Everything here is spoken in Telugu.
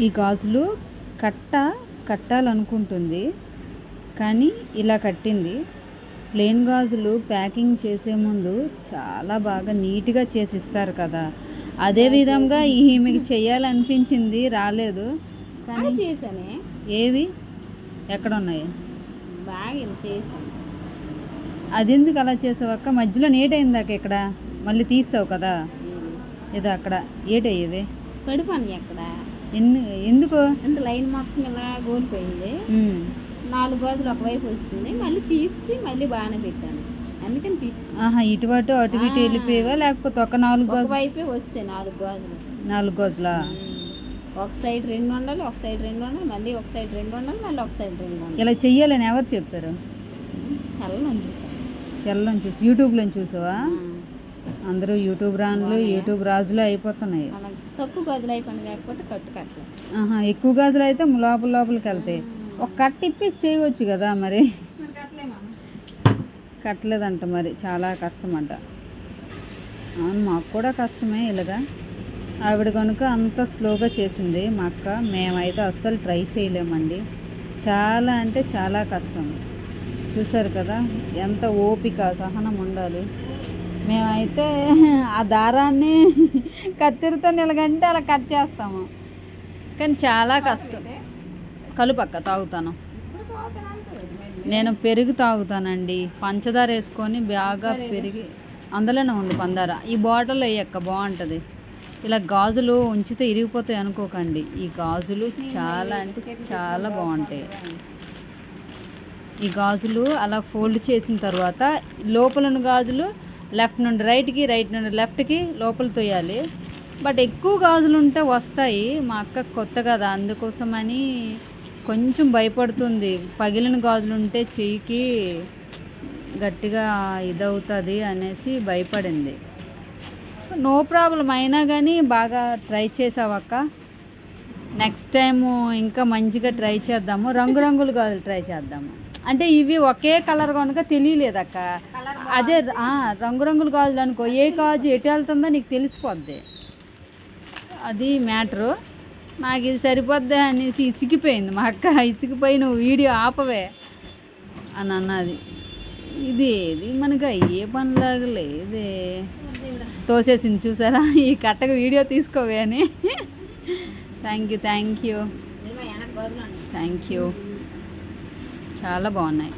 ఈ గాజులు కట్ట కట్టాలనుకుంటుంది. కానీ ఇలా కట్టింది. ప్లేన్ గాజులు ప్యాకింగ్ చేసే ముందు చాలా బాగా నీట్గా చేసి ఇస్తారు కదా. అదే విధంగా ఈమెకి చేయాలనిపించింది రాలేదు. కానీ చేశానే. ఏవి? ఎక్కడ ఉన్నాయి బాగా చేశాను. అది ఎందుకు అలా చేసావక్క మధ్యలో నీటైందాక ఇక్కడ. మళ్ళీ తీసావు కదా. ఏదో? అక్కడ. ఏటయ్యేవి? పడిపోను ఎక్కడ ఎన్ని ఎందుకు? అంటే లైన్ మొత్తం ఇలా గోలిపోయింది ఉమ్. నాలుగు రోజులు ఒకవైపు వస్తుంది మళ్ళీ తీసి మళ్ళీ బాగానే పెట్టాను అందుకని తీసి. ఆహా ఇటు అటు అటు ఇటు. వెళ్ళిపోయేవా? లేకపోతే ఒక నాలుగు గాజు ఒకవైపే వచ్చాయి నాలుగు రోజులు నాలుగు గాజులా? ఒక సైడ్ రెండు వందలు ఒక సైడ్ రెండు వందలు మళ్ళీ ఒక సైడ్ రెండు వందలు మళ్ళీ ఒక సైడ్ రెండు వందలు ఇలా చెయ్యాలని ఎవరు చెప్పారు? చల్లని చూసాను సెల్లో చూసి యూట్యూబ్లో చూసావా? అందరూ యూట్యూబ్ రాన్లు యూట్యూబ్ రాజులు అయిపోతున్నాయి. తక్కువ గదులు అయిపోయింది కాకపోతే కట్టు కట్టలేదు ఆహా ఎక్కువ గాజులు అయితే లోపల లోపలికి వెళ్తాయి. ఒక కట్ట ఇప్పి చేయవచ్చు కదా మరి? కట్టలేదంట మరి చాలా కష్టం అంట అవును మాకు కూడా కష్టమే ఇలాగా. ఆవిడ కనుక అంత స్లోగా చేసింది మా అక్క మేమైతే అస్సలు ట్రై చేయలేమండి. చాలా అంటే చాలా కష్టం. చూసారు కదా ఎంత ఓపిక సహనం ఉండాలి. మేమైతే ఆ దారాన్ని కత్తిరితో నిలగంటే అలా కట్ చేస్తాము. కానీ చాలా కష్టం. కలుపక్క తాగుతాను. నేను పెరుగు తాగుతానండి. పంచదార వేసుకొని బాగా పెరిగి అందులోనే ఉంది పందార. ఈ బాటిల్ వేయక్క బాగుంటుంది. ఇలా గాజులు ఉంచితే ఇరిగిపోతాయి అనుకోకండి. ఈ గాజులు చాలా అంటే చాలా బాగుంటాయి. ఈ గాజులు అలా ఫోల్డ్ చేసిన తర్వాత లోపల ఉన్న గాజులు లెఫ్ట్ నుండి రైట్కి రైట్ నుండి లెఫ్ట్కి లోపల తోయాలి. బట్ ఎక్కువ గాజులు ఉంటే వస్తాయి. మా అక్క కొత్త కదా అందుకోసమని కొంచెం భయపడుతుంది. పగిలిన గాజులు ఉంటే చెయ్యికి గట్టిగా ఇదవుతుంది అనేసి భయపడింది. నో ప్రాబ్లం అయినా కానీ బాగా ట్రై చేసావక్క. నెక్స్ట్ టైము ఇంకా మంచిగా ట్రై చేద్దాము. రంగురంగులు గాజులు ట్రై చేద్దాము. అంటే ఇవి ఒకే కలర్ కనుక తెలియలేదక్క అదే రంగురంగుల గాజులు అనుకో. ఏ గాజు ఎటు వెళ్తుందో నీకు తెలిసిపోద్ది. అది మ్యాటరు నాకు ఇది సరిపోద్ది అనేసి ఇసిగిపోయింది మా అక్క. ఇసిగిపోయి నువ్వు వీడియో ఆపవే అని అన్నది. ఇది ఇది మనకు ఏ పనిలాగా లేదే. తోసేసింది చూసారా? ఈ కట్టకు వీడియో తీసుకోవే అని. Thank you thank you thank you చాలా బాగున్నాయి.